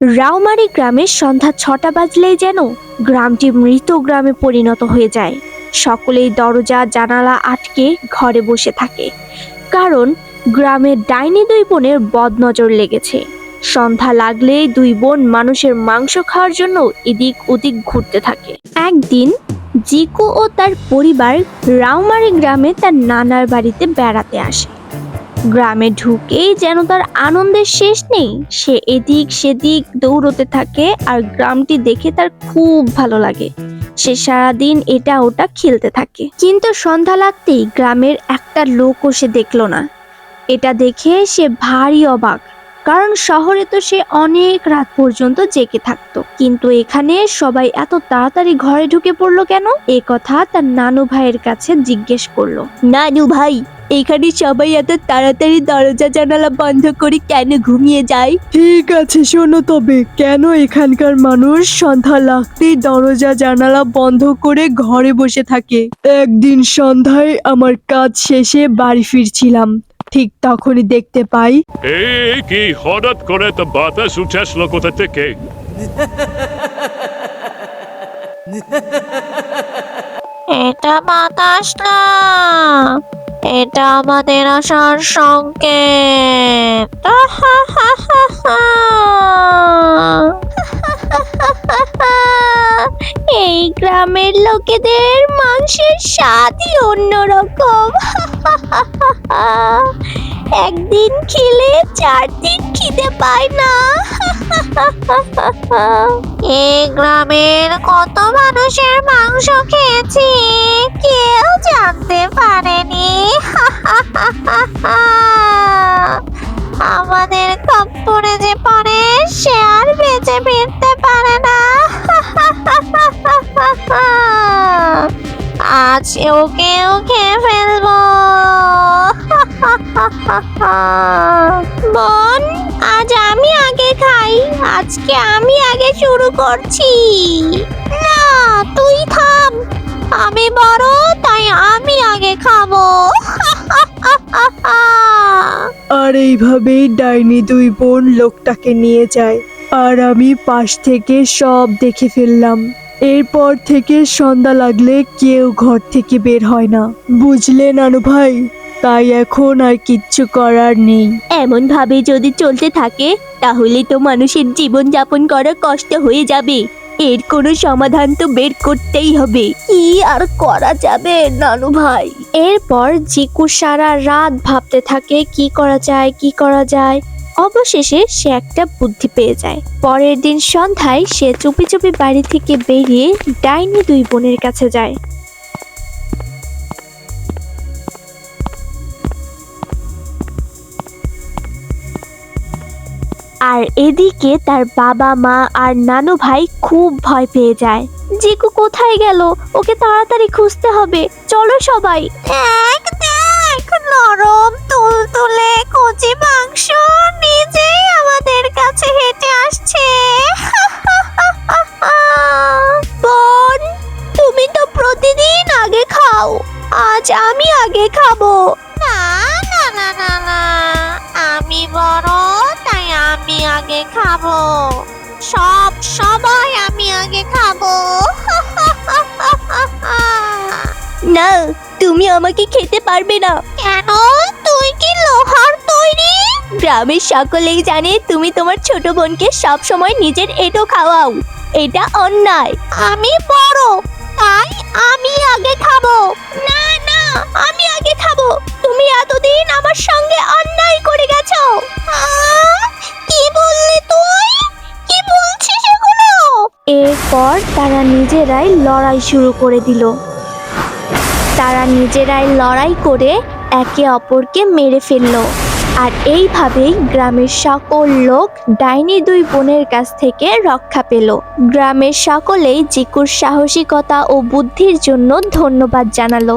রাওমারি গ্রামের সন্ধ্যা ছটা বাজলেই যেন গ্রামটি মৃত গ্রামে পরিণত হয়ে যায়। সকলেই দরজা, জানালা আটকে ঘরে বসে থাকে। কারণ গ্রামের ডাইনি দুই বোনের বদনজর লেগেছে। সন্ধ্যা লাগলেই দুই বোন মানুষের মাংস খাওয়ার জন্য এদিক ওদিক ঘুরতে থাকে। একদিন জিকু ও তার পরিবার রাওমারি গ্রামে তার নানার বাড়িতে বেড়াতে আসে। গ্রামে ঢুকেই যেন তার আনন্দের শেষ নেই। সে এদিক সেদিক দৌড়তে থাকে আর গ্রামটি দেখে তার খুব ভালো লাগে। সে সারাদিন এটা ওটা খেলতে থাকে। কিন্তু সন্ধ্যা লাগতেই গ্রামের একটা লোকও সে দেখল না। এটা দেখে সে ভারী অবাক, কারণ শহরে তো সে অনেক রাত পর্যন্ত জেগে থাকতো। কিন্তু এখানে সবাই এত তাড়াতাড়ি ঘরে ঢুকে পড়ল কেন? এ কথা তার নানু ভাইয়ের কাছে জিজ্ঞেস করল। নানু ভাই এখানে সবাই এত তাড়াতাড়ি দরজা জানালা বন্ধ করে কেন ঘুমিয়ে যায়? ঠিক আছে শোনো তবে। কেন এখানকার মানুষ সন্ধ্যা লাগতেই দরজা জানালা বন্ধ করে ঘরে বসে থাকে? একদিন সন্ধ্যায় আমার কাজ শেষে বাড়ি ফিরছিলাম। ঠিক তখনই দেখতে পাই। এই কি হঠাৎ করে তো বাতাস উঠে আসলো কোথা থেকে? এটা বাতাস না। এটা আমাদের আসার সংকেত। এই গ্রামের লোকেদের মাংসের স্বাদই অন্যরকম। একদিন খেলে চার দিন খিদে পায় না। এই গ্রামের কত মানুষের মাংস খেয়েছি? কেউ জানতে ওকেও খেয়ে ফেলব। বোন, আজ আমি আগে খাই, আজকে আমি আগে শুরু করছি। না, তুই থাম। আমি বড়, তাই আমি আগে খাব। আর এইভাবেই ডাইনি দুই বোন লোকটাকে নিয়ে যায়। আর আমি পাশ থেকে সব দেখে ফেললাম। এরপর থেকে সন্ধ্যা লাগলে কেউ ঘর থেকে বের হয় না। বুঝলে নানু ভাই? তাই এখন আর কিচ্ছু করার নেই। এমন ভাবে যদি চলতে থাকে তাহলে তো মানুষের জীবন যাপন করা কষ্ট হয়ে যাবে। এর কোনো সমাধান তো বের করতেই হবে। কি আর করা যাবে নানু ভাই? এরপর জিকু সারা রাত ভাবতে থাকে কি করা যায় কি করা যায়। অবশেষে সে একটা বুদ্ধি পেয়ে যায়। পরের দিন সন্ধ্যায় সে চুপি চুপি বাড়ি থেকে বেরিয়ে ডাইনি দুই বোনের কাছে যায়। আর এদিকে তার বাবা, মা আর নানু ভাই খুব ভয় পেয়ে যায়। জিকু কোথায় গেল? ওকে তাড়াতাড়ি খুঁজতে হবে। চলো সবাই। দেখ নরম তুলতুলে কচি মাংস নিজেই আমাদের কাছে হেঁটে আসছে। বোন তুমি তো প্রতিদিন আগে খাও। আজ আমি আগে খাব। না না না না না। আমি বড় তাই আমি আগে খাব। সব সময় আমি আগে খাব। না তুমি আমাকে খেতে পারবে না। কেন? তুই কি লোহার তৈরি? গ্রামের সকলেই জানে তুমি তোমার ছোট বোনকে সব সময় নিজের এটো খাওয়াও। এটা অন্যায়। আমি বড় তাই আমি আগে খাব। না না আমি আগে খাব। তুমি এতদিন আমার সঙ্গে অন্যায় করে গেছো। কি বললি তুই? কি বলছিস এগুলো? এরপর তারা নিজেরাই লড়াই শুরু করে দিল। তারা নিজেরাই লড়াই করে একে অপরকে মেরে ফেলল। আর এইভাবেই গ্রামের সকল লোক ডাইনি দুই বোনের কাছ থেকে রক্ষা পেল। গ্রামের সকলেই জিকুর সাহসিকতা ও বুদ্ধির জন্য ধন্যবাদ জানালো।